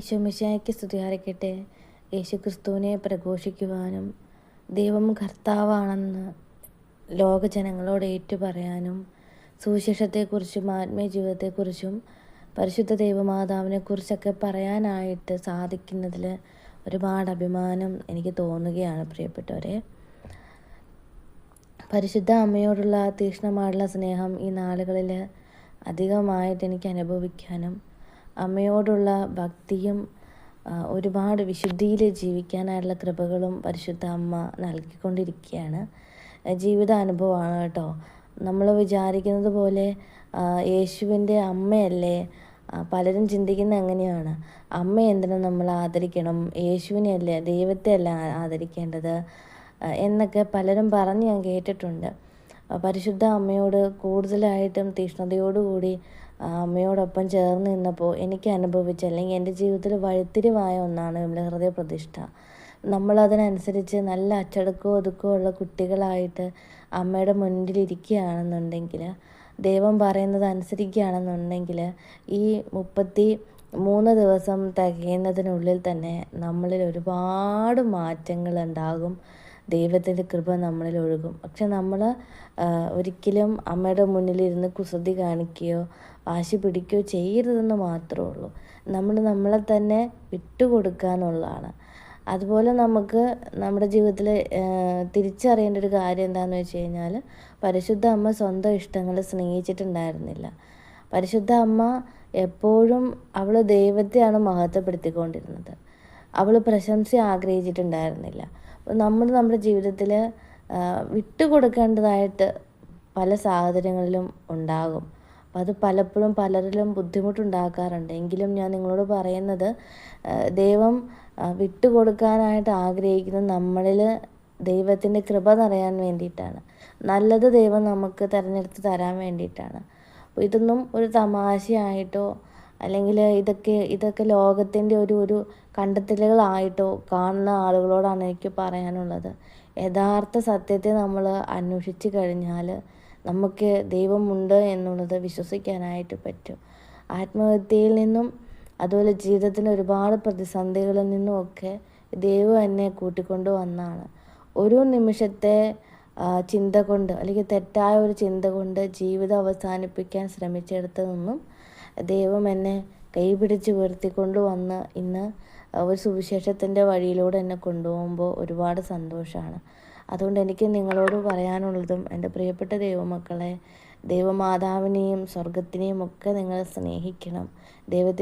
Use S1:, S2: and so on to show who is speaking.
S1: ഈശോമിശായ്ക്ക് സ്തുതിയായിരിക്കട്ടെ. യേശു ക്രിസ്തുവിനെ പ്രഘോഷിക്കുവാനും ദൈവം കർത്താവാണെന്ന് ലോകജനങ്ങളോട് ഏറ്റുപറയാനും സുവിശേഷത്തെക്കുറിച്ചും ആത്മീയ ജീവിതത്തെക്കുറിച്ചും പരിശുദ്ധ ദൈവമാതാവിനെക്കുറിച്ചൊക്കെ പറയാനായിട്ട് സാധിക്കുന്നതിൽ ഒരുപാട് അഭിമാനം എനിക്ക് തോന്നുകയാണ് പ്രിയപ്പെട്ടവരെ. പരിശുദ്ധ അമ്മയോടുള്ള തീക്ഷ്ണമായിട്ടുള്ള സ്നേഹം ഈ നാളുകളിൽ അധികമായിട്ട് എനിക്ക് അനുഭവിക്കാനും അമ്മയോടുള്ള ഭക്തിയും ഒരുപാട് വിശുദ്ധിയിൽ ജീവിക്കാനായിട്ടുള്ള കൃപകളും പരിശുദ്ധ അമ്മ നൽകിക്കൊണ്ടിരിക്കുകയാണ്. ജീവിതാനുഭവമാണ് കേട്ടോ. നമ്മൾ വിചാരിക്കുന്നത് പോലെ യേശുവിന്റെ അമ്മയല്ലേ? പലരും ചിന്തിക്കുന്ന അങ്ങനെയാണ്. അമ്മ എന്തിനും നമ്മൾ ആദരിക്കണം? യേശുവിനെയല്ലേ ദൈവത്തെ അല്ല ആദരിക്കേണ്ടത്? എന്നൊക്കെ പലരും പറഞ്ഞ് ഞാൻ കേട്ടിട്ടുണ്ട്. പരിശുദ്ധ അമ്മയോട് കൂടുതലായിട്ടും തീഷ്ണതയോടുകൂടി അമ്മയോടൊപ്പം ചേർന്ന് നിന്നപ്പോൾ എനിക്ക് അനുഭവിച്ച അല്ലെങ്കിൽ എന്റെ ജീവിതത്തിൽ വഴിത്തിരിവായ ഒന്നാണ് നമ്മുടെ ഹൃദയ പ്രതിഷ്ഠ നമ്മളതിനനുസരിച്ച് നല്ല അച്ചടക്കവും ഒതുക്കവും ഉള്ള കുട്ടികളായിട്ട് അമ്മയുടെ മുന്നിലിരിക്കുകയാണെന്നുണ്ടെങ്കിൽ ദൈവം പറയുന്നത് അനുസരിക്കുകയാണെന്നുണ്ടെങ്കിൽ ഈ മുപ്പത്തി മൂന്ന് ദിവസം തികയുന്നതിനുള്ളിൽ തന്നെ നമ്മളിൽ ഒരുപാട് മാറ്റങ്ങൾ ഉണ്ടാകും. ദൈവത്തിന്റെ കൃപ നമ്മളിൽ ഒഴുകും. പക്ഷെ നമ്മൾ ഒരിക്കലും അമ്മയുടെ മുന്നിലിരുന്ന് കുസൃതി കാണിക്കുകയോ വാശി പിടിക്കുകയോ ചെയ്യരുതെന്ന് മാത്രമേ ഉള്ളൂ. നമ്മൾ നമ്മളെ തന്നെ വിട്ടുകൊടുക്കുക എന്നുള്ളതാണ് അതുപോലെ നമുക്ക് നമ്മുടെ ജീവിതത്തിൽ തിരിച്ചറിയേണ്ട ഒരു കാര്യം എന്താണെന്ന് വെച്ച് കഴിഞ്ഞാൽ പരിശുദ്ധ അമ്മ സ്വന്തം ഇഷ്ടങ്ങൾ സ്നേഹിച്ചിട്ടുണ്ടായിരുന്നില്ല. പരിശുദ്ധ അമ്മ എപ്പോഴും അവൾ ദൈവത്തെയാണ് മഹത്വപ്പെടുത്തിക്കൊണ്ടിരുന്നത്. അവൾ പ്രശംസ ആഗ്രഹിച്ചിട്ടുണ്ടായിരുന്നില്ല. അപ്പോൾ നമ്മൾ നമ്മുടെ ജീവിതത്തിൽ വിട്ടുകൊടുക്കേണ്ടതായിട്ട് പല സാഹചര്യങ്ങളിലും ഉണ്ടാകും. അപ്പം അത് പലപ്പോഴും പലരിലും ബുദ്ധിമുട്ടുണ്ടാക്കാറുണ്ട്. എങ്കിലും ഞാൻ നിങ്ങളോട് പറയുന്നത് ദൈവം വിട്ടുകൊടുക്കാനായിട്ട് ആഗ്രഹിക്കുന്നത് നമ്മളിൽ ദൈവത്തിന്റെ കൃപ നിറയാൻ വേണ്ടിയിട്ടാണ്. നല്ലത് ദൈവം നമുക്ക് തിരഞ്ഞെടുത്ത് തരാൻ വേണ്ടിയിട്ടാണ്. അപ്പോൾ ഇതൊന്നും ഒരു തമാശയായിട്ടോ അല്ലെങ്കിൽ ഇതൊക്കെ ഇതൊക്കെ ലോകത്തിന്റെ ഒരു ഒരു കണ്ടെത്തലുകളായിട്ടോ കാണുന്ന ആളുകളോടാണ് എനിക്ക് പറയാനുള്ളത്. യഥാർത്ഥ സത്യത്തെ നമ്മൾ അന്വേഷിച്ച് കഴിഞ്ഞാൽ നമുക്ക് ദൈവമുണ്ട് എന്നുള്ളത് വിശ്വസിക്കാനായിട്ട് പറ്റും. ആത്മഹത്യയിൽ നിന്നും അതുപോലെ ജീവിതത്തിന്റെ ഒരുപാട് പ്രതിസന്ധികളിൽ നിന്നും ഒക്കെ ദൈവം എന്നെ കൂട്ടിക്കൊണ്ടു വന്നാണ്. ഒരു നിമിഷത്തെ ചിന്ത കൊണ്ട് അല്ലെങ്കിൽ തെറ്റായ ഒരു ചിന്ത കൊണ്ട് ജീവിതം അവസാനിപ്പിക്കാൻ ശ്രമിച്ചെടുത്തു നിന്നും ദൈവം എന്നെ കൈപിടിച്ച് ഉയർത്തിക്കൊണ്ട് വന്ന് ഇന്ന് ഒരു സുവിശേഷത്തിന്റെ വഴിയിലൂടെ എന്നെ കൊണ്ടുപോകുമ്പോൾ ഒരുപാട് സന്തോഷമാണ് അതുകൊണ്ട് എനിക്ക് നിങ്ങളോട് പറയാനുള്ളതും എന്റെ പ്രിയപ്പെട്ട ദൈവമക്കളെ ദൈവമാതാവിനെയും സ്വർഗത്തിനെയും ഒക്കെ നിങ്ങൾ സ്നേഹിക്കണം. ദൈവത്തെ